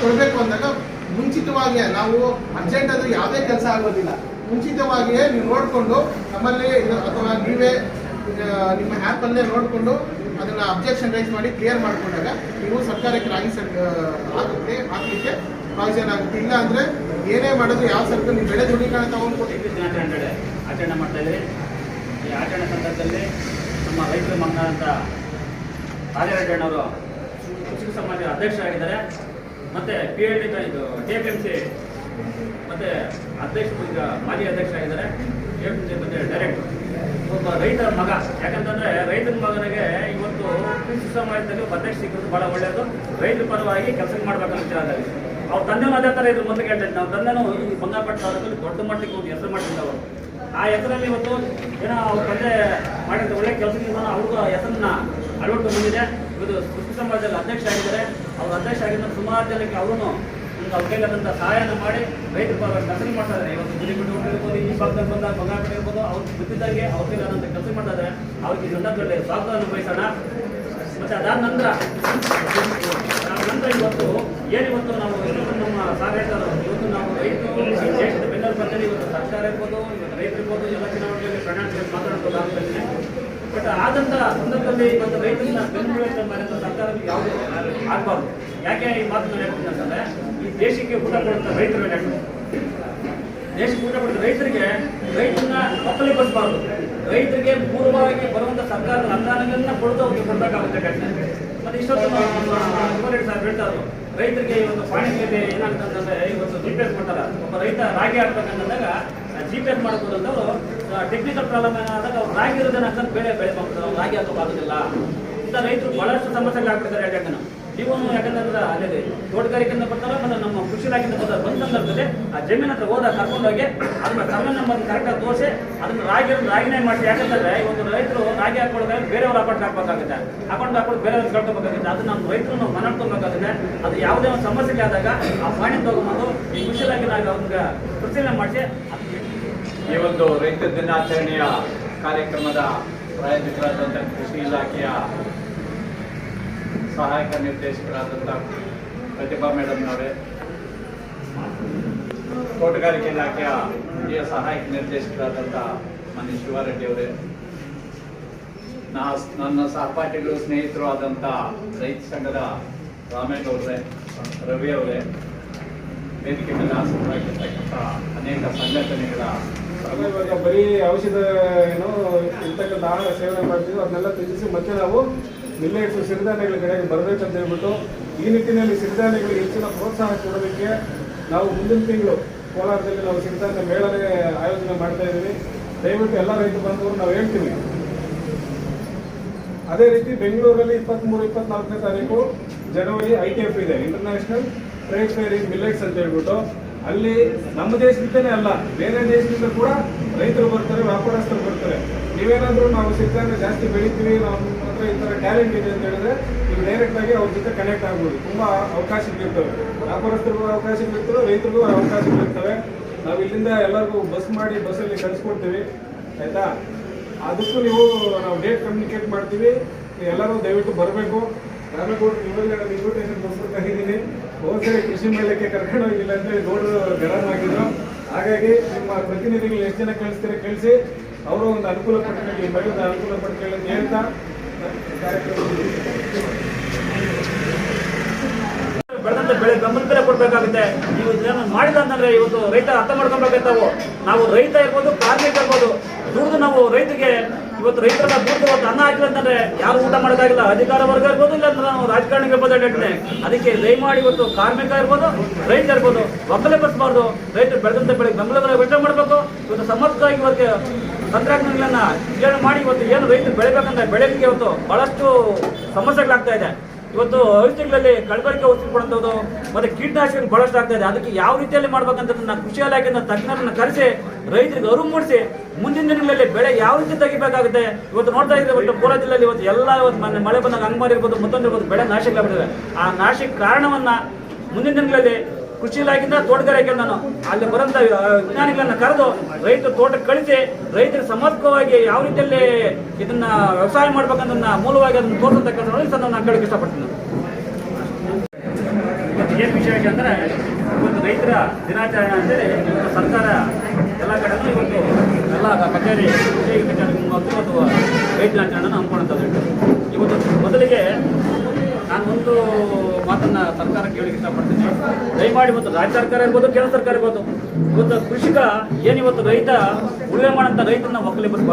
ಕೊಡಬೇಕು ಅಂದಾಗ ಮುಂಚಿತವಾಗಿಯೇ ನಾವು ಅರ್ಜೆಂಟ್ ಅಂದ್ರೆ ಯಾವುದೇ ಕೆಲಸ ಆಗೋದಿಲ್ಲ. ಮುಂಚಿತವಾಗಿಯೇ ನೀವು ನೋಡಿಕೊಂಡು ನಮ್ಮಲ್ಲಿ ಅಥವಾ ನೀವೇ ನಿಮ್ಮ ಆ್ಯಪಲ್ಲೇ ನೋಡಿಕೊಂಡು ಅದನ್ನ ಅಬ್ಜೆಕ್ಷನ್ ರೈಸ್ ಮಾಡಿ ಕ್ಲಿಯರ್ ಮಾಡಿಕೊಂಡಾಗ ನೀವು ಸರ್ಕಾರಕ್ಕೆ ರಾಗಿ ಸರ್ ಆಗುತ್ತೆ ಹಾಕಲಿಕ್ಕೆ ಪ್ರಾವಿಷನ್ ಆಗುತ್ತೆ. ಇಲ್ಲ ಅಂದ್ರೆ ಏನೇ ಮಾಡೋದು ಯಾವ ಸರ್ಕಾರ ನೀವು ಬೆಳೆ ದುಡಿಕಾಣ ತಗೊಂಡು ದಿನಾಚರಣೆ ಆಚರಣೆ ಮಾಡ್ತಾ ಈ ಆಚರಣೆ ಸಂದರ್ಭದಲ್ಲಿ ನಮ್ಮ ರೈತರ ಮಗನಾದಂಥ ರಾಜರಾಜಣ್ಣವರು ಕೃಷಿ ಸಮಾಜದ ಅಧ್ಯಕ್ಷರಾಗಿದ್ದಾರೆ. ಮತ್ತೆ ಪಿ ಎಲ್ ಡಿ ಇದು ಕೆ ಎಂ ಸಿ ಮತ್ತೆ ಅಧ್ಯಕ್ಷ ಈಗ ಮಾಜಿ ಅಧ್ಯಕ್ಷರಾಗಿದ್ದಾರೆ ಕೆ ಪಿ ಎಂ ಸಿ ಮತ್ತೆ ಡೈರೆಕ್ಟರ್ ಒಬ್ಬ ರೈತರ ಮಗ. ಯಾಕಂತಂದ್ರೆ ರೈತನ ಮಗನಿಗೆ ಇವತ್ತು ಕೃಷಿ ಸಮಾಜದಲ್ಲಿ ಅಧ್ಯಕ್ಷ ಸಿಗೋದು ಬಹಳ ಒಳ್ಳೆಯದು ರೈತರ ಪರವಾಗಿ ಕೆಲಸ ಮಾಡ್ಬೇಕಂತ ವಿಚಾರದಲ್ಲಿ. ಅವ್ರ ತಂದೆ ಅದೇ ಥರ ಇದ್ರು ಮೊದಲು ಕೇಳ್ತಾರೆ ನಾವು ತಂದೆನೂ ಈ ಬಂಗಾರಪಟ್ಟ ತಾಲೂಕಲ್ಲಿ ದೊಡ್ಡ ಮಟ್ಟಕ್ಕೆ ಒಂದು ಹೆಸರು ಅವರು. ಆ ಹೆಸರಲ್ಲಿ ಇವತ್ತು ಏನೋ ಅವ್ರ ತಂದೆ ಮಾಡಿದ ಒಳ್ಳೆ ಕೆಲಸದಿಂದ ಅವ್ರಿಗೂ ಹೆಸರನ್ನ ಅಳವಟ್ಟು ಬಂದಿದೆ. ಇವತ್ತು ಕೃಷಿ ಸಮಾಜದಲ್ಲಿ ಅಧ್ಯಕ್ಷ ಆಗಿದ್ದಾರೆ. ಅವ್ರ ಅಧ್ಯಕ್ಷ ಆಗಿದ್ದ ಸುಮಾರು ಜನಕ್ಕೆ ಅವನು ಒಂದು ಅವ್ರ ಕೈಲಾದಂಥ ಸಹಾಯನ ಮಾಡಿ ರೈತರ ಪರವಾಗಿ ಕೆಲಸ ಮಾಡ್ತಾ ಇದ್ದಾರೆ ಇವತ್ತು ಗುಡಿಬಿಟ್ಟು ಇರ್ಬೋದು, ಈ ಭಾಗದಲ್ಲಿ ಬಂದ ಬಂಗಾರಪೇಟೆ ಇರ್ಬೋದು, ಅವ್ರು ಬಿದ್ದಿದ್ದಂಗೆ ಅವ್ರ ಕೈಲಾದಂಥ ಕೆಲಸ ಮಾಡ್ತಾ ಇದ್ದಾರೆ ಅವ್ರಿಗೆ ಸಂದರ್ಭದಲ್ಲಿ ಸ್ವಾಗತವನ್ನು ಬಯಸೋಣ. ಮತ್ತೆ ಅದಾದ ನಂತರ ನಂತರ ಇವತ್ತು ಏನಿವತ್ತು ನಾವು ಇವತ್ತು ನಮ್ಮ ಸಹಾಯಕರು, ಇವತ್ತು ನಾವು ರೈತರು, ದೇಶದ ಬೆನ್ನೆಲುಬು ಬಂದಲ್ಲಿ ಇವತ್ತು ಸರ್ಕಾರ ಇರ್ಬೋದು, ಇವತ್ತು ರೈತರು ಇರ್ಬೋದು, ಎಲ್ಲ ಚುನಾವಣೆಯಲ್ಲಿ ಪ್ರಣಾಳಿಕೆ ಮಾತಾಡ್ಬೋದು ಆಗ್ತದೆ ಬಟ್ ಆದಂತಹ ಸಂದರ್ಭದಲ್ಲಿ ಇವತ್ತು ರೈತರನ್ನ ಬೆನ್ನೆಲುಬು ಮಾಡಿದಂಥ ಸರ್ಕಾರಕ್ಕೆ ಯಾವುದೇ ಆಗಬಾರ್ದು. ಯಾಕೆ ಈ ಮಾತನ್ನು ಹೇಳ್ತೀನಿ ಅಂತಂದ್ರೆ, ಈ ದೇಶಕ್ಕೆ ಊಟ ಕೊಡುವಂಥ ರೈತರ ಬೆಳೆ ದೇಶಕ್ಕೆ ಊಟ ಕೊಡುವ ರೈತರಿಗೆ ರೈತರನ್ನ ಒಕ್ಕಲಿ ಬಸಬಾರ್ದು ರೈತರಿಗೆ ಪೂರ್ವವಾಗಿ ಬರುವಂತ ಸರ್ಕಾರದ ಅನುದಾನಗಳನ್ನ ಕೊಡೋದು ಅವ್ರಿಗೆ ಕೊಡಬೇಕಾಗುತ್ತೆ ಮತ್ತೆ ಇಷ್ಟೊತ್ತು ಸಾಹೇಬ್ ಹೇಳ್ತಾ ಇದ್ರು, ರೈತರಿಗೆ ಇವತ್ತು ಪಾಣಿಗೆ ಏನಾಗುತ್ತೆ ಅಂತಂದ್ರೆ ಇವತ್ತು ರಿಪೇರ್ ಮಾಡ್ತಾರೆ ಒಬ್ಬ ರೈತ ರಾಗಿ ಹಾಕ್ಬೇಕಂತಂದಾಗ G P S technical problem ಏನಾದಾಗ ಅವ್ರು ರಾಗಿ ಇರೋದನ್ನ ಅಂತ ಬೆಳೆ ಬೆಳೆ ಮಾಡ್ತಾರೆ ಅವ್ರು ರಾಗಿ ಹಾಕೋಕ್ಕಾಗೋದಿಲ್ಲ ಇಂಥ ರೈತರು ಬಹಳಷ್ಟು ಸಮಸ್ಯೆಗಳಾಗ್ಬಿಡ್ತಾರೆ ಯಾಕಂದ್ರೆ ನೀವು. ಯಾಕಂದ್ರೆ ಅಲ್ಲದೆ ತೋಟಗಾರಿಕೆಯಿಂದ ಬರ್ತಾರೆ ಮತ್ತೆ ನಮ್ಮ ಕೃಷಿ ಇಲಾಖೆಯಿಂದ ಬರ್ತಾರೆ ಆ ಜಮೀನ್ ಹತ್ರ ಹೋದಾಗ ಕರ್ಕೊಂಡೋಗಿ ಅದನ್ನ ಸರ್ವೆ ನಂಬರ್ ಕರೆಕ್ಟಾಗಿ ತೋರಿಸಿ ಅದನ್ನ ರಾಗಿ ರಾಗಿನೇ ಮಾಡಿ ಯಾಕಂದ್ರೆ ಒಂದು ರೈತರು ರಾಗಿ ಹಾಕೊಳ್ಬೇಕು ಬೇರೆಯವ್ರ ಅಕೌಂಟ್ ಹಾಕ್ಬೇಕಾಗುತ್ತೆ. ಅಕೌಂಟ್ ಹಾಕೊಂಡು ಬೇರೆಯವ್ರು ಕಳ್ಕೊಬೇಕಾಗುತ್ತೆ. ಅದು ನಮ್ಮ ರೈತರು ನಾವು ಮನಡ್ಕೊಬೇಕಾಗುತ್ತೆ ಅದು ಯಾವುದೇ ಒಂದು ಸಮಸ್ಯೆಗೆ ಆದಾಗ ಆ ಪಾಣಿ ತಗೊಂಬಂದು ಕೃಷಿ ಇಲಾಖೆನಾಗ ಅವ್ರಿಗೆ ಪರಿಶೀಲನೆ ಮಾಡಿಸಿ ಈ ಒಂದು ರೈತ ದಿನಾಚರಣೆಯ ಕಾರ್ಯಕ್ರಮದ ಪ್ರಾಯೋಜಕರಾದಂಥ ಕೃಷಿ ಇಲಾಖೆಯ ಸಹಾಯಕ ನಿರ್ದೇಶಕರಾದಂಥ ಪ್ರತಿಭಾ ಮೇಡಮ್ನವರೇ ತೋಟಗಾರಿಕೆ ಇಲಾಖೆಯ ಹಿರಿಯ ಸಹಾಯಕ ನಿರ್ದೇಶಕರಾದಂಥ ಮನೀಶ್ ಶಿವಾರೆಡ್ಡಿ ಅವರೇ ನಾ ನನ್ನ ಸಹಪಾಠಿಗಳು, ಸ್ನೇಹಿತರು ಆದಂಥ ರೈತ ಸಂಘದ ರಾಮೇಗೌಡ್ರೆ, ರವಿ ಅವರೇ, ವೇದಿಕೆ ಮೇಲೆ ಆಸಕ್ತರಾಗಿರ್ತಕ್ಕಂಥ ಅನೇಕ ಸಂಘಟನೆಗಳ ಇವಾಗ ಬರೀ ಔಷಧ ಏನು ಇರ್ತಕ್ಕಂಥ ಆಹಾರ ಸೇವನೆ ಮಾಡ್ತೀವಿ, ಅದನ್ನೆಲ್ಲ ತ್ಯಜಿಸಿ ಮತ್ತೆ ನಾವು ಮಿಲ್ಲೆಟ್ಸ್ ಸಿರಿಧಾನ್ಯಗಳ ಕಡೆಗೆ ಬರಬೇಕಂತ ಹೇಳ್ಬಿಟ್ಟು, ಈ ನಿಟ್ಟಿನಲ್ಲಿ ಸಿರಿಧಾನ್ಯಗಳಿಗೆ ಹೆಚ್ಚಿನ ಪ್ರೋತ್ಸಾಹ ಕೊಡೋದಕ್ಕೆ ನಾವು ಮುಂದಿನ ತಿಂಗಳು ಕೋಲಾರದಲ್ಲಿ ನಾವು ಸಿರಿಧಾನ್ಯ ಮೇಳನೆ ಆಯೋಜನೆ ಮಾಡ್ತಾ ಇದ್ದೀವಿ. ದಯವಿಟ್ಟು ಎಲ್ಲ ರೈತ ಬಂದವರು ನಾವು ಹೇಳ್ತೀವಿ. ಅದೇ ರೀತಿ ಬೆಂಗಳೂರಲ್ಲಿ ಇಪ್ಪತ್ತ್ಮೂರು, ಇಪ್ಪತ್ನಾಲ್ಕನೇ ತಾರೀಕು ಜನವರಿ ಐ ಟಿ ಇದೆ international trade fair in millets ಅಂತ ಹೇಳ್ಬಿಟ್ಟು. ಅಲ್ಲಿ ನಮ್ಮ ದೇಶದಿಂದನೇ ಅಲ್ಲ, ಬೇರೆ ದೇಶದಿಂದ ಕೂಡ ರೈತರು ಬರ್ತಾರೆ, ವ್ಯಾಪಾರಸ್ಥರು ಬರ್ತಾರೆ. ನೀವೇನಾದ್ರೂ ನಾವು ಸಿಕ್ಕಾಗ ಜಾಸ್ತಿ ಬೆಳಿತೀವಿ, ನಮ್ಮ ಹತ್ರ ಈ ಥರ ಟ್ಯಾಲೆಂಟ್ ಇದೆ ಅಂತ ಹೇಳಿದ್ರೆ ನೀವು ಡೈರೆಕ್ಟ್ ಆಗಿ ಅವ್ರ ಜೊತೆ ಕನೆಕ್ಟ್ ಆಗ್ಬೋದು. ತುಂಬಾ ಅವಕಾಶಗಳಿರ್ತವೆ ವ್ಯಾಪಾರಸ್ಥರಿಗೂ ಅವಕಾಶಗಳಿರ್ತವೆ ರೈತರಿಗೂ ಅವಕಾಶಗಳಿರ್ತವೆ ನಾವು ಇಲ್ಲಿಂದ ಎಲ್ಲರಿಗೂ ಬಸ್ ಮಾಡಿ ಬಸ್ಸಲ್ಲಿ ಕಳಿಸ್ಕೊಡ್ತೀವಿ. ಆಯ್ತಾ? ಅದಕ್ಕೂ ನೀವು ನಾವು ಡೇಟ್ ಕಮ್ಯುನಿಕೇಟ್ ಮಾಡ್ತೀವಿ. ಎಲ್ಲರೂ ದಯವಿಟ್ಟು ಬರಬೇಕು. ನಾನು ಕೂಡ ನಾನು ಇನ್ವಿಟೇಷನ್ ಕೊಟ್ಬಿಟ್ಟಿದ್ದೀನಿ ಹೋದ್ಸರಿ ಕೃಷಿ ಮೇಳಕ್ಕೆ ಕರ್ಕೊಂಡು ಹೋಗಿಲ್ಲ ಹೇಳಿ ಗೌಡರು ಗರಂ ಆಗಿದ್ರು. ಹಾಗಾಗಿ ನಿಮ್ಮ ಪ್ರತಿನಿಧಿಗಳು ಎಷ್ಟು ಜನ ಕಳಿಸ್ತೀರ ಕಳಿಸಿ. ಅವರು ಒಂದು ಅನುಕೂಲ ಪಡ್ಕೊಳ್ಳಿ ಬೆಳೆದ ಅನುಕೂಲ ಪಡ್ಕೊಳ್ಳಿ ಅಂತ ಹೇಳ್ತಾ ಕಾರ್ಯಕ್ರಮ ಬೆಳೆದಂತ ಬೆಳೆ ಕೊಡ್ಬೇಕಾಗುತ್ತೆ ನೀವು ಇದನ್ನ ಮಾಡಿಲ್ಲ ಅಂತಂದ್ರೆ ಇವತ್ತು ರೈತ ಅರ್ಥ ಮಾಡ್ಕೊಂಡ್ಬೇಕಂತ ನಾವು. ರೈತ ಇರ್ಬೋದು, ಕಾರ್ಮಿಕ ಇರ್ಬೋದು. ದುಡ್ದು ನಾವು ರೈತರಿಗೆ ಇವತ್ತು ರೈತರ ದುಡ್ಡು ಇವತ್ತು ಅನ್ನ ಹಾಕಿಲ್ಲ ಅಂತಂದ್ರೆ ಯಾರು ಊಟ ಮಾಡೋಕ್ಕಾಗಿಲ್ಲ? ಅಧಿಕಾರ ವರ್ಗ ಇರ್ಬೋದು, ಇಲ್ಲ ನಾವು ರಾಜಕಾರಣಿಗೆ ಇರ್ಬೋದು ಅದಕ್ಕೆ ಅದಕ್ಕೆ ದಯಮಾಡಿ ಇವತ್ತು ಕಾರ್ಮಿಕ ಇರ್ಬೋದು, ರೈತ ಇರ್ಬೋದು ಒಕ್ಕಲೆ ಬರ್ಸ್ಬಾರ್ದು ರೈತರು ಬೆಳೆದಂತ ಬೆಳೆ ಬೆಂಬಲ ಬೆಲೆ ವೆಚ್ಚ ಮಾಡಬೇಕು. ಇವತ್ತು ಸಮರ್ಥವಾಗಿ ಇವತ್ತು ತಂತ್ರಜ್ಞಾನಗಳನ್ನ ವಿಚಾರಣೆ ಮಾಡಿ ಇವತ್ತು ಏನು ರೈತರು ಬೆಳಿಬೇಕಂತ ಬೆಳೆಗೆ ಇವತ್ತು ಬಹಳಷ್ಟು ಸಮಸ್ಯೆಗಳಾಗ್ತಾ ಇದೆ. ಇವತ್ತು ಔಷಧಿಗಳಲ್ಲಿ ಕಲಬೆರಕೆ ಔಷಧಿ ಕೊಡುವಂಥದ್ದು ಮತ್ತೆ ಕೀಟನಾಶಕ ಬಹಳಷ್ಟು ಆಗ್ತಾ ಇದೆ. ಅದಕ್ಕೆ ಯಾವ ರೀತಿಯಲ್ಲಿ ಮಾಡ್ಬೇಕಂತ ನಾನು ಕೃಷಿ ಇಲಾಖೆಯಿಂದ ತಜ್ಞರನ್ನ ಕರೆಸಿ, ರೈತರಿಗೆ ಅರಿವು ಮೂಡಿಸಿ, ಮುಂದಿನ ದಿನಗಳಲ್ಲಿ ಬೆಳೆ ಯಾವ ರೀತಿ ತೆಗಿಬೇಕಾಗುತ್ತೆ. ಇವತ್ತು ನೋಡ್ತಾ ಇದ್ರೆ ಇವತ್ತು ಕೋಲಾರ ಜಿಲ್ಲೆಯಲ್ಲಿ ಇವತ್ತು ಎಲ್ಲ ಇವತ್ತು ಮಳೆ ಬಂದಾಗ ಅಂಗಮಾರಿ ಇರ್ಬೋದು, ಮತ್ತೊಂದು ಇರ್ಬೋದು, ಬೆಳೆ ನಾಶಕ್ಕೆ ಆ ನಾಶಕ್ಕೆ ಕಾರಣವನ್ನ ಮುಂದಿನ ದಿನಗಳಲ್ಲಿ ಕೃಷಿ ಇಲಾಖೆಯಿಂದ ತೋಟಗಾರಿಕೆ ನಾನು. ಅಲ್ಲಿ ಬರೋಂಥ ವಿಜ್ಞಾನಿಗಳನ್ನ ಕರೆದು ರೈತರು ತೋಟಕ್ಕೆ ಕಳಿಸಿ ರೈತರಿಗೆ ಸಮರ್ಪಕವಾಗಿ ಯಾವ ರೀತಿಯಲ್ಲಿ ಇದನ್ನ ವ್ಯವಸಾಯ ಮಾಡ್ಬೇಕಂತ ಮೂಲವಾಗಿ ಅದನ್ನು ತೋರಿಸತಕ್ಕಂಥ ಕೆಲಸ ನಾನು ಕೇಳಕ್ಕೆ ಇಷ್ಟಪಡ್ತೀನಿ. ಏನು ವಿಷಯ ಅಂದರೆ, ಇವತ್ತು ರೈತರ ದಿನಾಚರಣೆ ಅಂತೇಳಿ ಸರ್ಕಾರ ಎಲ್ಲ ಕಡೆನೂ ಇವತ್ತು ಎಲ್ಲ ಕಚೇರಿ ಕಚೇರಿ ಇವತ್ತು ರೈತ ದಿನಾಚರಣೆಯನ್ನು ಹಮ್ಮಿಕೊಳ್ಳುತ್ತದೆ ಇವತ್ತು ಮೊದಲಿಗೆ ನಾನು ಒಂದು ಮಾತನ್ನ ಸರ್ಕಾರ ಕೇಳಲಿಕ್ಕೆ ಇಷ್ಟಪಡ್ತೀನಿ. ದಯಮಾಡಿ ಇವತ್ತು ರಾಜ್ಯ ಸರ್ಕಾರ ಇರ್ಬೋದು, ಕೇಂದ್ರ ಸರ್ಕಾರ ಇರ್ಬೋದು, ಇವತ್ತು ಕೃಷಿಕ ಏನಿವತ್ತು ರೈತ ಉಳಿವೆ ಮಾಡಂತ ರೈತನ ಒಕ್ಕಲಿಬ್ಬರು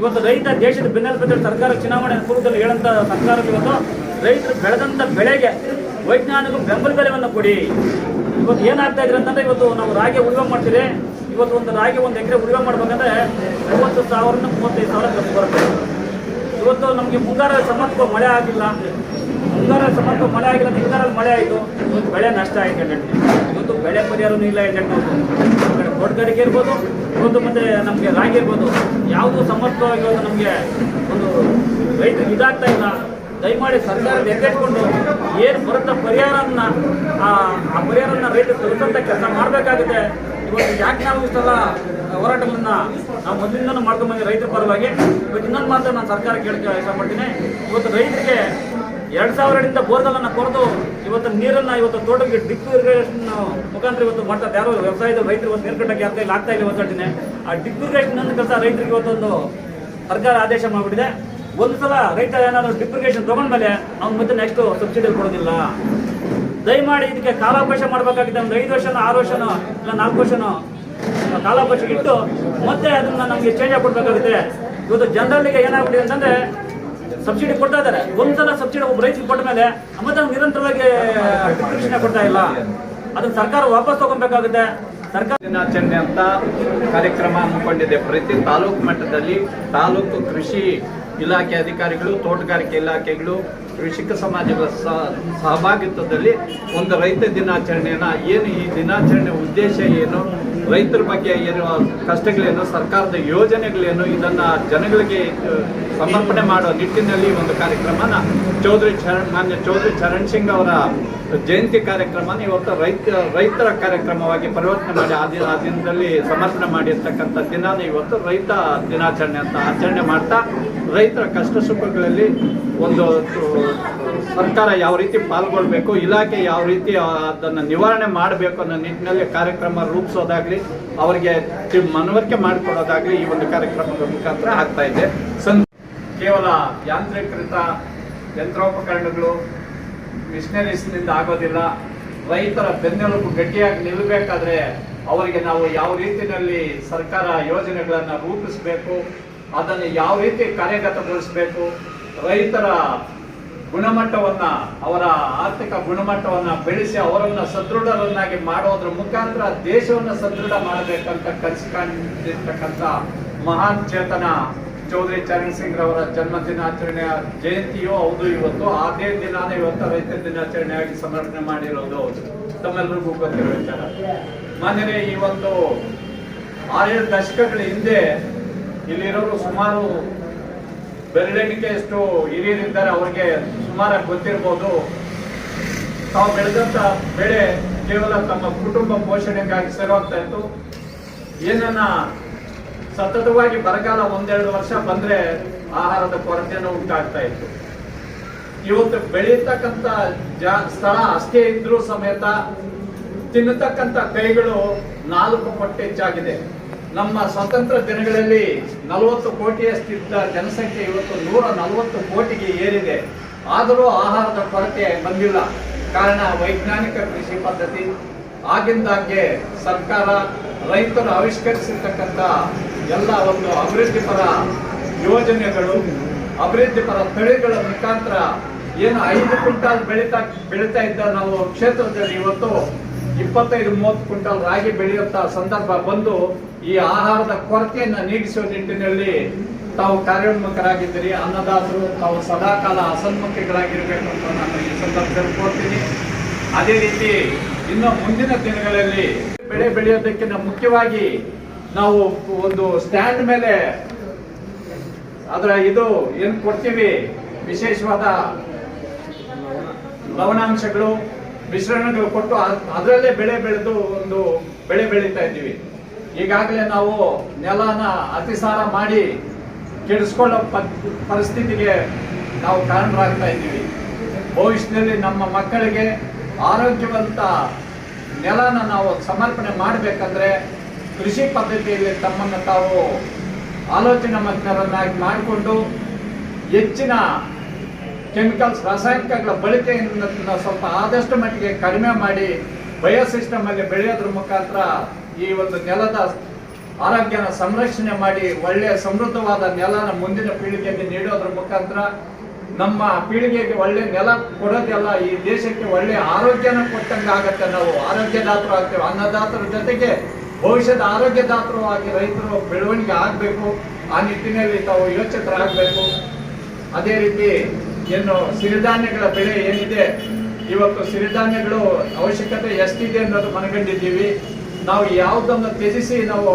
ಇವತ್ತು ರೈತ ದೇಶದ ಬೆನ್ನೆಲುಬು ಸರ್ಕಾರ ಚುನಾವಣೆ ಪೂರ್ವದಲ್ಲಿ ಹೇಳಂತ ಸರ್ಕಾರ ಇವತ್ತು ರೈತರು ಬೆಳೆದಂತ ಬೆಳೆಗೆ ವೈಜ್ಞಾನಿಕ ಬೆಂಬಲ ಬೆಲೆಯನ್ನು ಕೊಡಿ. ಇವತ್ತು ಏನಾಗ್ತಾ ಇದ್ರೆ ಅಂತಂದ್ರೆ ಇವತ್ತು ನಾವು ರಾಗಿ ಉಳಿವೆ ಮಾಡ್ತೀರಿ. ಇವತ್ತು ಒಂದು ರಾಗಿ ಒಂದು ಎಕರೆ ಉಳಿವೆ ಮಾಡ್ಬೇಕಂದ್ರೆ ಮೂವತ್ತು ಸಾವಿರದಿಂದ ಮೂವತ್ತೈದು ಸಾವಿರ ಖರ್ಚು ಬರುತ್ತೆ. ಇವತ್ತು ನಮಗೆ ಮುಂಗಾರ ಸಮರ್ಪಕ ಮಳೆ ಆಗಿಲ್ಲ. ಮುಂಗಾರ ಸಮರ್ಪಕ ಮಳೆ ಆಗಿಲ್ಲ ಮುಂಗಾರಲ್ಲಿ ಮಳೆ ಆಯಿತು. ಇವತ್ತು ಬೆಳೆ ನಷ್ಟ ಆಯಿತು ಹೇಳ್ಬಿಟ್ಟು ಇವತ್ತು ಬೆಳೆ ಪರಿಹಾರನೂ ಇಲ್ಲ ಹೇಳ್ಬಿಟ್ಟು ನಾವು ಕಡೆ ತೋಟಗಾರಿಕೆ ಇರ್ಬೋದು ಇವತ್ತು ಮತ್ತೆ ನಮಗೆ ರಾಗಿ ಇರ್ಬೋದು. ಯಾವುದು ಸಮರ್ಪಕವಾಗಿ ಇವತ್ತು ನಮಗೆ ಒಂದು ರೈತರಿಗೆ ಇದಾಗ್ತಾ ಇಲ್ಲ. ದಯಮಾಡಿ ಸರ್ಕಾರ ಎಚ್ಚೆತ್ಕೊಂಡು ಏನು ಬರುತ್ತ ಪರಿಹಾರನ್ನ, ಆ ಪರಿಹಾರನ ರೈತರು ತಲುಪಂತ ಕೆಲಸ ಮಾಡಬೇಕಾಗುತ್ತೆ. ಇವತ್ತು ಯಾಕೆ ನಾವು ಇಷ್ಟೆಲ್ಲ ಹೋರಾಟಗಳನ್ನ ನಾವು ಮೊದಲಿಂದನೂ ಮಾಡ್ಕೊಂಡು ಬಂದಿದ್ದೀವಿ ರೈತರ ಪರವಾಗಿ ಇವತ್ತು ಇನ್ನೊಂದು ಮಾತ್ರ ನಾನು ಸರ್ಕಾರ ಕೇಳಕ್ಕೆ ಇಷ್ಟಪಡ್ತೀನಿ ಇವತ್ತು ರೈತರಿಗೆ ಎರಡು ಸಾವಿರದಿಂದ ಬೋರ್ಗಲ್ಲನ್ನು ಕೊರೆದು ಇವತ್ತು ನೀರನ್ನ ಇವತ್ತು ತೋಟಕ್ಕೆ ಡಿಪ್ ಇರಿಗೇಷನ್ ಮುಖಾಂತರ ಇವತ್ತು ಮಾಡ್ತಾರೆ ಯಾರು ವ್ಯವಸಾಯದ ರೈತರು ಇವತ್ತು ನೀರು ಕಟ್ಟಕ್ಕೆ ಆಗ್ತಾ ಆಗ್ತಾ ಇಲ್ಲ ಇವತ್ತು ಆ ಡಿಪ್ ಇರಿಗೇಷನ್ ಅನ್ನೋ ಕೆಲಸ ರೈತರಿಗೆ ಇವತ್ತೊಂದು ಸರ್ಕಾರ ಆದೇಶ ಮಾಡಿಬಿಟ್ಟಿದೆ. ಒಂದು ಸಲ ರೈತ ಏನಾದರೂ ಡಿಪ್ ಇರಿಗೇಷನ್ ತಗೊಂಡ್ಮೇಲೆ ಅವ್ನು ಮತ್ತೆ ನೆಕ್ಸ್ಟ್ ಸಬ್ಸಿಡಿ ಕೊಡೋದಿಲ್ಲ. ದಯಮಾಡಿ ಇದಕ್ಕೆ ಕಾಲಾವಕಾಶ ಮಾಡಬೇಕಾಗಿದೆ. ಒಂದು ಐದು ವರ್ಷನೋ, ಆರು ವರ್ಷನೋ, ಇಲ್ಲ ನಾಲ್ಕು ವರ್ಷನೋ ಕಾಲಾವಕಾಶ ಇಟ್ಟು ಮತ್ತೆ ಅದನ್ನ ನಮಗೆ ಚೇಂಜ್ ಕೊಡ್ಬೇಕಾಗುತ್ತೆ. ಇವತ್ತು ಜನರಲ್ಲಿಗೆ ಏನಾಗ್ಬಿಡಿ ಅಂತಂದ್ರೆ ಸಬ್ಸಿಡಿ ಕೊಡ್ತಾ ಇದ್ದಾರೆ. ಒಂದ್ಸಲ ಸಬ್ಸಿಡಿ ಒಬ್ಬ ರೈತರಿಗೆ ಕೊಟ್ಟ ಮೇಲೆ ಮತ್ತೆ ನಿರಂತರವಾಗಿ ಡಿಸ್ಕ್ರಿಪ್ಷನ್ ಕೊಡ್ತಾ ಇಲ್ಲ. ಅದನ್ನ ಸರ್ಕಾರ ವಾಪಸ್ ತಗೊಬೇಕಾಗುತ್ತೆ. ಸರ್ಕಾರ ದಿನಾಚರಣೆ ಅಂತ ಕಾರ್ಯಕ್ರಮ ಹಮ್ಮಿಕೊಂಡಿದೆ. ಪ್ರತಿ ತಾಲೂಕು ಮಟ್ಟದಲ್ಲಿ ತಾಲೂಕು ಕೃಷಿ ಇಲಾಖೆ ಅಧಿಕಾರಿಗಳು, ತೋಟಗಾರಿಕೆ ಇಲಾಖೆಗಳು, ಕೃಷಿಕ ಸಮಾಜಗಳ ಸಹಭಾಗಿತ್ವದಲ್ಲಿ ಒಂದು ರೈತ ದಿನಾಚರಣೆಯನ್ನ ಏನು ಈ ದಿನಾಚರಣೆ ಉದ್ದೇಶ ಏನು ರೈತರ ಬಗ್ಗೆ ಏನು ಕಷ್ಟಗಳೇನು, ಸರ್ಕಾರದ ಯೋಜನೆಗಳೇನು, ಇದನ್ನು ಜನಗಳಿಗೆ ಸಮರ್ಪಣೆ ಮಾಡೋ ನಿಟ್ಟಿನಲ್ಲಿ ಒಂದು ಕಾರ್ಯಕ್ರಮನ ಚೌಧರಿ ಚರಣ್, ಮಾನ್ಯ ಚೌಧರಿ ಚರಣ್ ಸಿಂಗ್ ಅವರ ಜಯಂತಿ ಕಾರ್ಯಕ್ರಮನ ಇವತ್ತು ರೈತ, ರೈತರ ಕಾರ್ಯಕ್ರಮವಾಗಿ ಪರಿವರ್ತನೆ ಮಾಡಿ, ಆ ದಿನ, ಆ ದಿನದಲ್ಲಿ ಸಮರ್ಪಣೆ ಮಾಡಿರ್ತಕ್ಕಂಥ ದಿನಾನ ಇವತ್ತು ರೈತ ದಿನಾಚರಣೆ ಅಂತ ಆಚರಣೆ ಮಾಡ್ತಾ, ರೈತರ ಕಷ್ಟ ಸುಖಗಳಲ್ಲಿ ಒಂದು, ಸರ್ಕಾರ ಯಾವ ರೀತಿ ಪಾಲ್ಗೊಳ್ಬೇಕು, ಇಲಾಖೆ ಯಾವ ರೀತಿ ಅದನ್ನು ನಿವಾರಣೆ ಮಾಡಬೇಕು ಅನ್ನೋ ನಿಟ್ಟಿನಲ್ಲಿ ಕಾರ್ಯಕ್ರಮ ರೂಪಿಸೋದಾಗ್ಲಿ ಅವರಿಗೆ ತಿ- ಮನವರಿಕೆ ಮಾಡಿಕೊಡೋದಾಗ್ಲಿ ಈ ಒಂದು ಕಾರ್ಯಕ್ರಮದ ಮುಖಾಂತರ ಆಗ್ತಾ ಇದೆ. ಕೇವಲ ಯಾಂತ್ರೀಕೃತ ಯಂತ್ರೋಪಕರಣಗಳು ಮಿಷನರೀಸ್ನಿಂದ ಆಗೋದಿಲ್ಲ. ರೈತರ ಬೆನ್ನೆಲುಬು ಗಟ್ಟಿಯಾಗಿ ನಿಲ್ಲಬೇಕಾದ್ರೆ ಅವರಿಗೆ ನಾವು ಯಾವ ರೀತಿಯಲ್ಲಿ ಸರ್ಕಾರ ಯೋಜನೆಗಳನ್ನು ರೂಪಿಸಬೇಕು, ಅದನ್ನು ಯಾವ ರೀತಿ ಕಾರ್ಯಗತಗೊಳಿಸಬೇಕು, ರೈತರ ಗುಣಮಟ್ಟವನ್ನ, ಅವರ ಆರ್ಥಿಕ ಗುಣಮಟ್ಟವನ್ನ ಬೆಳೆಸಿ ಅವರನ್ನ ಸದೃಢರನ್ನಾಗಿ ಮಾಡೋದ್ರ ಮುಖಾಂತರ ದೇಶವನ್ನ ಸದೃಢ ಮಾಡಬೇಕಂತ ಕನಸು ಮಹಾನ್ ಚೇತನ ಚೌಧರಿ ಚರಣ್ ಸಿಂಗ್ ರವರ ಜನ್ಮ ದಿನಾಚರಣೆಯ ಜಯಂತಿಯೂ ಹೌದು ಇವತ್ತು. ಅದೇ ದಿನಾನ ಇವತ್ತು ರೈತ ದಿನಾಚರಣೆಯಾಗಿ ಸಮರ್ಪಣೆ ಮಾಡಿರೋದು ತಮ್ಮೆಲ್ಲರಿಗೂ ಗೊತ್ತಿರೋ ವಿಚಾರ. ಮಾನ್ಯರೇ, ಈ ಒಂದು ಆರೇಳು ದಶಕಗಳ ಹಿಂದೆ ಇಲ್ಲಿರೋರು ಸುಮಾರು ಬೆರಳೆಣಿಕೆಯಷ್ಟು ಹಿರಿಯರಿದ್ದಾರೆ ಅವರಿಗೆ ಸುಮಾರಾಗಿ ಗೊತ್ತಿರ್ಬೋದು. ತಾವು ಬೆಳೆದಂತ ಬೆಳೆ ಕೇವಲ ತಮ್ಮ ಕುಟುಂಬ ಪೋಷಣೆಗಾಗಿ ಸರಿಹೋಗ್ತಾ ಇತ್ತು. ಏನನ್ನ ಸತತವಾಗಿ ಬರಗಾಲ ಒಂದೆರಡು ವರ್ಷ ಬಂದ್ರೆ ಆಹಾರದ ಕೊರತೆಯನ್ನು ಉಂಟಾಗ್ತಾ ಇತ್ತು. ಇವತ್ತು ಬೆಳೀತಕ್ಕಂಥ ಜಾ- ಸ್ಥಳ ಅಷ್ಟೇ ಇದ್ರೂ ಸಮೇತ ತಿನ್ನತಕ್ಕಂತ ಕೈಗಳು ನಾಲ್ಕು ಪಟ್ಟು ಹೆಚ್ಚಾಗಿದೆ. ನಮ್ಮ ಸ್ವತಂತ್ರ ದಿನಗಳಲ್ಲಿ ನಲವತ್ತು ಕೋಟಿಯಷ್ಟಿದ್ದ ಜನಸಂಖ್ಯೆ ಇವತ್ತು ನೂರ ನಲವತ್ತು ಕೋಟಿಗೆ ಏರಿದೆ. ಆದರೂ ಆಹಾರದ ಕೊರತೆ ಬಂದಿಲ್ಲ. ಕಾರಣ ವೈಜ್ಞಾನಿಕ ಕೃಷಿ ಪದ್ಧತಿ. ಆಗಿಂದಾಗ್ಗೆ ಸರ್ಕಾರ ರೈತರು ಆವಿಷ್ಕರಿಸಿರ್ತಕ್ಕಂಥ ಎಲ್ಲ ಒಂದು ಅಭಿವೃದ್ಧಿಪರ ಯೋಜನೆಗಳು ಅಭಿವೃದ್ಧಿಪರ ತಳಿಗಳ ಮುಖಾಂತರ ಏನು ಐದು ಕ್ವಿಂಟಾಲ್ ಬೆಳೀತಾ ಬೆಳೀತಾ ಇದ್ದ ನಾವು ಕ್ಷೇತ್ರದಲ್ಲಿ ಇವತ್ತು ಇಪ್ಪತ್ತೈದು, ಮೂವತ್ತು ಕ್ವಿಂಟಲ್ ರಾಗಿ ಬೆಳೆಯುವಂತಹ ಸಂದರ್ಭ ಬಂದು ಈ ಆಹಾರದ ಕೊರತೆಯನ್ನು ನೀಗಿಸುವ ನಿಟ್ಟಿನಲ್ಲಿ ತಾವು ಕಾರ್ಯೋನ್ಮುಖರಾಗಿದ್ದೀರಿ. ಅನ್ನದಾತರು, ತಾವು ಸದಾಕಾಲ ಅಸನ್ಮುಖಿಗಳಾಗಿರಬೇಕು ಅಂತ ನಾನು ಈ ಸಂದರ್ಭದಲ್ಲಿ ಕೋರ್ತೀನಿ ಅದೇ ರೀತಿ ಇನ್ನು ಮುಂದಿನ ದಿನಗಳಲ್ಲಿ ಬೆಳೆ ಬೆಳೆಯೋದಕ್ಕಿಂತ ಮುಖ್ಯವಾಗಿ ನಾವು ಒಂದು ಸ್ಟ್ಯಾಂಡ್ ಮೇಲೆ ಅದರ ಇದು ಏನು ಕೊಡ್ತೀವಿ, ವಿಶೇಷವಾದ ಲವಣಾಂಶಗಳು ಮಿಶ್ರಣಗಳು ಕೊಟ್ಟು ಅದ್- ಅದರಲ್ಲೇ ಬೆಳೆ ಬೆಳೆದು ಒಂದು ಬೆಳೆ ಬೆಳೀತಾ ಇದ್ದೀವಿ. ಈಗಾಗಲೇ ನಾವು ನೆಲನ ಅತಿಸಾರ ಮಾಡಿ ಕೆಡಿಸ್ಕೊಳ್ಳೋ ಪರಿಸ್ಥಿತಿಗೆ ನಾವು ಕಾರಣರಾಗ್ತಾ ಇದ್ದೀವಿ. ಭವಿಷ್ಯದಲ್ಲಿ ನಮ್ಮ ಮಕ್ಕಳಿಗೆ ಆರೋಗ್ಯವಂತ ನೆಲನ ನಾವು ಸಮರ್ಪಣೆ ಮಾಡಬೇಕಂದ್ರೆ ಕೃಷಿ ಪದ್ಧತಿಯಲ್ಲಿ ತಮ್ಮನ್ನು ತಾವು ಆಲೋಚನಾ ಮಗ್ನರನ್ನಾಗಿ ಮಾಡಿಕೊಂಡು ಹೆಚ್ಚಿನ ಕೆಮಿಕಲ್ಸ್, ರಾಸಾಯನಿಕಗಳ ಬಳಕೆಯಿಂದ ಸ್ವಲ್ಪ ಆದಷ್ಟು ಮಟ್ಟಿಗೆ ಕಡಿಮೆ ಮಾಡಿ ಬಯೋ ಸಿಸ್ಟಮ್ ಅಲ್ಲಿ ಬೆಳೆಯೋದ್ರ ಮುಖಾಂತರ ಈ ಒಂದು ನೆಲದ ಆರೋಗ್ಯನ ಸಂರಕ್ಷಣೆ ಮಾಡಿ ಒಳ್ಳೆಯ ಸಮೃದ್ಧವಾದ ನೆಲನ ಮುಂದಿನ ಪೀಳಿಗೆಗೆ ನೀಡೋದ್ರ ಮುಖಾಂತರ ನಮ್ಮ ಪೀಳಿಗೆಗೆ ಒಳ್ಳೆ ನೆಲ ಕೊಡೋದೆಲ್ಲ ಈ ದೇಶಕ್ಕೆ ಒಳ್ಳೆ ಆರೋಗ್ಯನ ಕೊಟ್ಟಂಗೆ ಆಗತ್ತೆ. ನಾವು ಆರೋಗ್ಯದಾತರು ಆಗ್ತೇವೆ. ಅನ್ನದಾತರ ಜೊತೆಗೆ ಭವಿಷ್ಯದ ಆರೋಗ್ಯದಾತರು ಆಗಿ ರೈತರು ಬೆಳವಣಿಗೆ ಆಗಬೇಕು. ಆ ನಿಟ್ಟಿನಲ್ಲಿ ತಾವು ಯೋಚಕರಾಗಬೇಕು. ಅದೇ ರೀತಿ ಏನು ಸಿರಿಧಾನ್ಯಗಳ ಬೆಲೆ ಏನಿದೆ, ಇವತ್ತು ಸಿರಿಧಾನ್ಯಗಳು ಅವಶ್ಯಕತೆ ಎಷ್ಟಿದೆ ಅನ್ನೋದು ಮನಗಂಡಿದ್ದೀವಿ. ನಾವು ಯಾವುದನ್ನು ತ್ಯಜಿಸಿ ನಾವು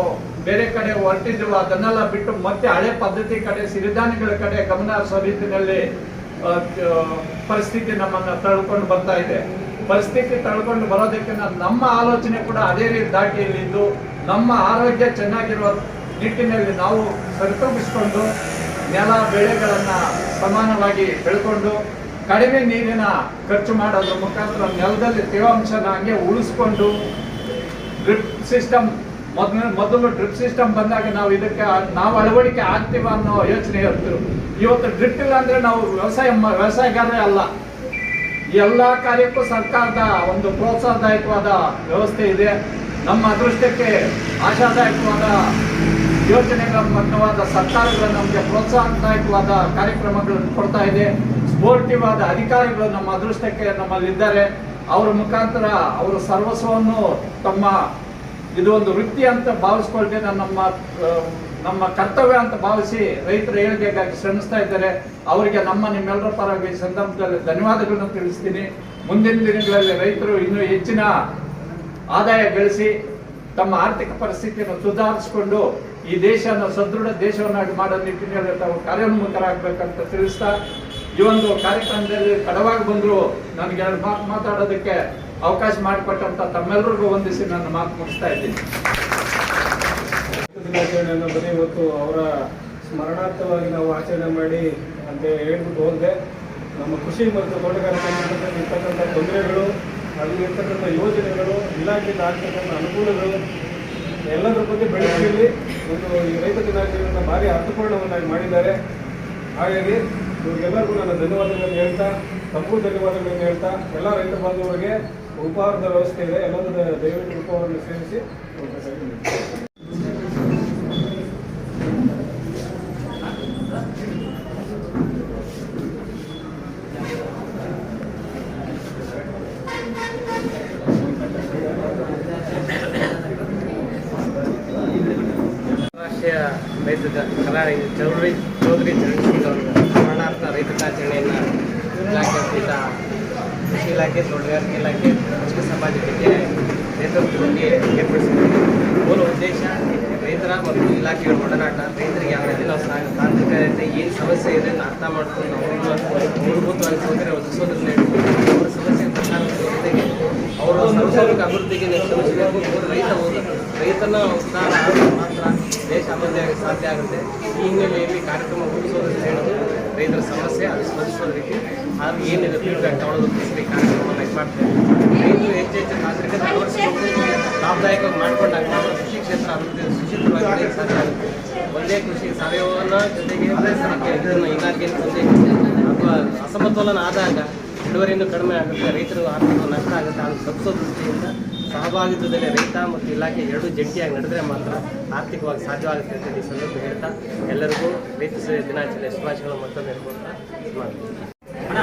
ಬೇರೆ ಕಡೆ ಹೊರಟಿದ್ದೀವೋ ಅದನ್ನೆಲ್ಲ ಬಿಟ್ಟು ಮತ್ತೆ ಹಳೆ ಪದ್ಧತಿ ಕಡೆ, ಸಿರಿಧಾನ್ಯಗಳ ಕಡೆ ಗಮನ ಹರಿಸೋ ರೀತಿಯಲ್ಲಿ ಪರಿಸ್ಥಿತಿ ನಮ್ಮನ್ನು ತಳ್ಕೊಂಡು ಬರ್ತಾ ಇದೆ. ಪರಿಸ್ಥಿತಿ ತಳ್ಕೊಂಡು ಬರೋದಕ್ಕೆ ನಮ್ಮ ಆಲೋಚನೆ ಕೂಡ ಅದೇ ರೀತಿ ದಾಟಿಯಲ್ಲಿದ್ದು ನಮ್ಮ ಆರೋಗ್ಯ ಚೆನ್ನಾಗಿರುವ ನಿಟ್ಟಿನಲ್ಲಿ ನಾವು ಸರಿತೂಗಿಸ್ಕೊಂಡು ನೆಲ ಬೆಳೆಗಳನ್ನು ಸಮಾನವಾಗಿ ಬೆಳ್ಕೊಂಡು ಕಡಿಮೆ ನೀರಿನ ಖರ್ಚು ಮಾಡೋದ್ರ ಮುಖಾಂತರ ನೆಲದಲ್ಲಿ ತೇವಾಂಶನ ಹಂಗೆ ಉಳಿಸ್ಕೊಂಡು ಡ್ರಿಪ್ ಸಿಸ್ಟಮ್, ಮೊದಲು ಮೊದಲು ಡ್ರಿಪ್ ಸಿಸ್ಟಮ್ ಬಂದಾಗ ನಾವು ಇದಕ್ಕೆ ನಾವು ಅಳವಡಿಕೆ ಆಗ್ತೀವ ಅನ್ನೋ ಯೋಚನೆ ಇರ್ತೀವಿ ಇವತ್ತು ಡ್ರಿಪ್ ಇಲ್ಲ ಅಂದ್ರೆ ನಾವು ವ್ಯವಸಾಯ ವ್ಯವಸಾಯಗಾರರೇ ಅಲ್ಲ. ಎಲ್ಲ ಕಾರ್ಯಕ್ಕೂ ಸರ್ಕಾರದ ಒಂದು ಪ್ರೋತ್ಸಾಹದಾಯಕವಾದ ವ್ಯವಸ್ಥೆ ಇದೆ. ನಮ್ಮ ಅದೃಷ್ಟಕ್ಕೆ ಆಶಾದಾಯಕವಾದ ಯೋಜನೆಗಳ ಮಗ್ನವಾದ ಸರ್ಕಾರಗಳು ನಮಗೆ ಪ್ರೋತ್ಸಾಹದಾಯಕವಾದ ಕಾರ್ಯಕ್ರಮಗಳನ್ನು ಕೊಡ್ತಾ ಇದೆ. ಸ್ಪೋರ್ಟಿವಾದ ಅಧಿಕಾರಿಗಳು ನಮ್ಮ ಅದೃಷ್ಟಕ್ಕೆ ನಮ್ಮಲ್ಲಿದ್ದಾರೆ. ಅವರ ಮುಖಾಂತರ ಅವರ ಸರ್ವಸ್ವವನ್ನು ತಮ್ಮ ಇದು ಒಂದು ವೃತ್ತಿ ಅಂತ ಭಾವಿಸ್ಕೊಳ್ದೆ ನಮ್ಮ ನಮ್ಮ ಕರ್ತವ್ಯ ಅಂತ ಭಾವಿಸಿ ರೈತರ ಏಳಿಗೆಗಾಗಿ ಶ್ರಮಿಸ್ತಾ ಇದ್ದಾರೆ. ಅವರಿಗೆ ನಮ್ಮ ನಿಮ್ಮೆಲ್ಲರ ಪರವಾಗಿ ಸಂದರ್ಭದಲ್ಲಿ ಧನ್ಯವಾದಗಳನ್ನು ತಿಳಿಸ್ತೀನಿ. ಮುಂದಿನ ದಿನಗಳಲ್ಲಿ ರೈತರು ಇನ್ನೂ ಹೆಚ್ಚಿನ ಆದಾಯ ಗಳಿಸಿ ತಮ್ಮ ಆರ್ಥಿಕ ಪರಿಸ್ಥಿತಿಯನ್ನು ಸುಧಾರಿಸಿಕೊಂಡು ಈ ದೇಶನ ಸದೃಢ ದೇಶವನ್ನಾಗಿ ಮಾಡೋ ನಿಟ್ಟಿನಲ್ಲಿ ತಾವು ಕಾರ್ಯೋನ್ಮುಖರಾಗಬೇಕಂತ ತಿಳಿಸ್ತಾ ಈ ಒಂದು ಕಾರ್ಯಕ್ರಮದಲ್ಲಿ ತಡವಾಗಿ ಬಂದರೂ ನನಗೆ ಎರಡು ಮಾತು ಮಾತಾಡೋದಕ್ಕೆ ಅವಕಾಶ ಮಾಡಿಕೊಟ್ಟಂತ ತಮ್ಮೆಲ್ಲರಿಗೂ ವಂದಿಸಿ ನನ್ನ ಮಾತು ಮುಗಿಸ್ತಾ ಇದ್ದೀನಿ. ದಿನಾಚರಣೆಯನ್ನು ಬರೀ ಇವತ್ತು ಅವರ ಸ್ಮರಣಾರ್ಥವಾಗಿ ನಾವು ಆಚರಣೆ ಮಾಡಿ ಅಂತ ಹೇಳ್ಬಿಟ್ಟು ಹೋದೆ ನಮ್ಮ ಕೃಷಿ ಮತ್ತು ತೋಟಗಾರಿಕೆ ಇರ್ತಕ್ಕಂಥ ತೊಂದರೆಗಳು, ಅಲ್ಲಿ ಇರ್ತಕ್ಕಂಥ ಯೋಜನೆಗಳು ಇಲಾಖೆಯಿಂದ ಆಗ್ತಕ್ಕಂಥ ಅನುಕೂಲಗಳು ಎಲ್ಲದರ ಬಗ್ಗೆ ಬೆಳಕಿನಲ್ಲಿ ಒಂದು ಈ ರೈತ ದಿನಾಚರಣೆಯನ್ನು ಭಾರಿ ಅರ್ಥಪೂರ್ಣವನ್ನಾಗಿ ಮಾಡಿದ್ದಾರೆ. ಹಾಗಾಗಿ ಇವ್ರಿಗೆಲ್ಲರಿಗೂ ನನ್ನ ಧನ್ಯವಾದಗಳನ್ನು ಹೇಳ್ತಾ ತಪ್ಪು ಧನ್ಯವಾದಗಳನ್ನು ಹೇಳ್ತಾ, ಎಲ್ಲ ರೈತ ಬಾಂಧವರಿಗೆ ಉಪಹಾರದ ವ್ಯವಸ್ಥೆ ಇದೆ. ಎಲ್ಲರೂ ದಯವಿಟ್ಟು ಉಪಹಾರವನ್ನು ಸೇರಿಸಿ ರೈತ ಕರಾಳಿ ಚೌಧರಿ ಚೌಧರಿ ಚರಣ್ ಅವರು ಸ್ಮರಣಾರ್ಥ ರೈತ ದಿನಾಚರಣೆಯನ್ನು ಇಲಾಖೆ ಸಹಿತ ಕೃಷಿ ಇಲಾಖೆ, ತೋಟಗಾರಿಕೆ ಇಲಾಖೆ ಕೃಷಿ ಸಮಾಜ ಜೊತೆ ನೇತೃತ್ವದಲ್ಲಿ ಏರ್ಪಡಿಸಿದ್ದೀವಿ ಮೂಲ ಉದ್ದೇಶ ರೈತರ ಮತ್ತು ಇಲಾಖೆಗಳ ಒಡನಾಟ. ರೈತರಿಗೆ ಯಾವ ರೀತಿ ನಾವು ತಾಂತ್ರಿಕತೆ ಏನು ಸಮಸ್ಯೆ ಇದೆ ಅಂತ ಅರ್ಥ ಮಾಡ್ಕೊಂಡು ಅವರು ಮೂಲಭೂತವಾಗಿ ಸೌಕರ್ಯ ಒಂದು ಅವರ ಸಮಸ್ಯೆ ಜೊತೆಗೆ ಅವರ ಸರ್ವತೋಮುಖ ಅಭಿವೃದ್ಧಿಗೆ ಶ್ರಮಿಸಬೇಕು. ರೈತ ರೈತನ ಉದ್ಧಾರ ಮಾತ್ರ ದೇಶ ಅಭಿವೃದ್ಧಿ ಆಗಕ್ಕೆ ಸಾಧ್ಯ ಆಗುತ್ತೆ. ಈ ಹಿನ್ನೆಲೆಯಲ್ಲಿ ಕಾರ್ಯಕ್ರಮ ರೂಪಿಸೋದ್ರಿಂದ ಹೇಳೋದು ರೈತರ ಸಮಸ್ಯೆ, ಅದು ಸ್ಪಂದಿಸುವ ರೀತಿ ಅದು ಏನಿದೆ ಫೀಡ್ಬ್ಯಾಕ್ ತಗೊಳ್ಳೋದು ಈ ಕಾರ್ಯಕ್ರಮವನ್ನು ಇದು ಮಾಡ್ತೇವೆ ರೈತರು ಹೆಚ್ಚು ಹೆಚ್ಚು ಅಳವಡಿಸಿಕೊಂಡು ಲಾಭದಾಯಕವಾಗಿ ಮಾಡ್ಕೊಂಡಾಗ ಮಾತ್ರ ಕೃಷಿ ಕ್ಷೇತ್ರ ಅಭಿವೃದ್ಧಿ ಸುಶಿಕ್ಷಿತವಾಗಿ ಸಾಧ್ಯ ಆಗುತ್ತೆ. ಒಂದೇ ಕೃಷಿ ಸಾವಯವನ ಜೊತೆಗೆ ಇದನ್ನು ಇಲಾಖೆಯಲ್ಲಿ ಮುಂದೆ ಅಥವಾ ಅಸಮತೋಲನ ಆದಾಗ ಇಳುವರಿಯನ್ನು ಕಡಿಮೆ ಆಗುತ್ತೆ. ರೈತರು ಆರ್ಥಿಕ ನಷ್ಟ ಆಗುತ್ತೆ. ಅದನ್ನು ತಪ್ಪಿಸೋ ದೃಷ್ಟಿಯಿಂದ ಸಹಭಾಗಿತ್ವದಲ್ಲಿ ರೈತ ಮತ್ತು ಇಲಾಖೆ ಎರಡೂ ಜಂಟಿಯಾಗಿ ನಡೆದರೆ ಮಾತ್ರ ಆರ್ಥಿಕವಾಗಿ ಸಾಧ್ಯವಾಗುತ್ತೆ ಅಂತ ಈ ಸಂದರ್ಭ ಹೇಳ್ತಾ ಎಲ್ಲರಿಗೂ ರೈತ ದಿನಾಚರಣೆ ಶುಭಾಶಯಗಳು ಮತ್ತೊಮ್ಮೆ ಅಣ್ಣ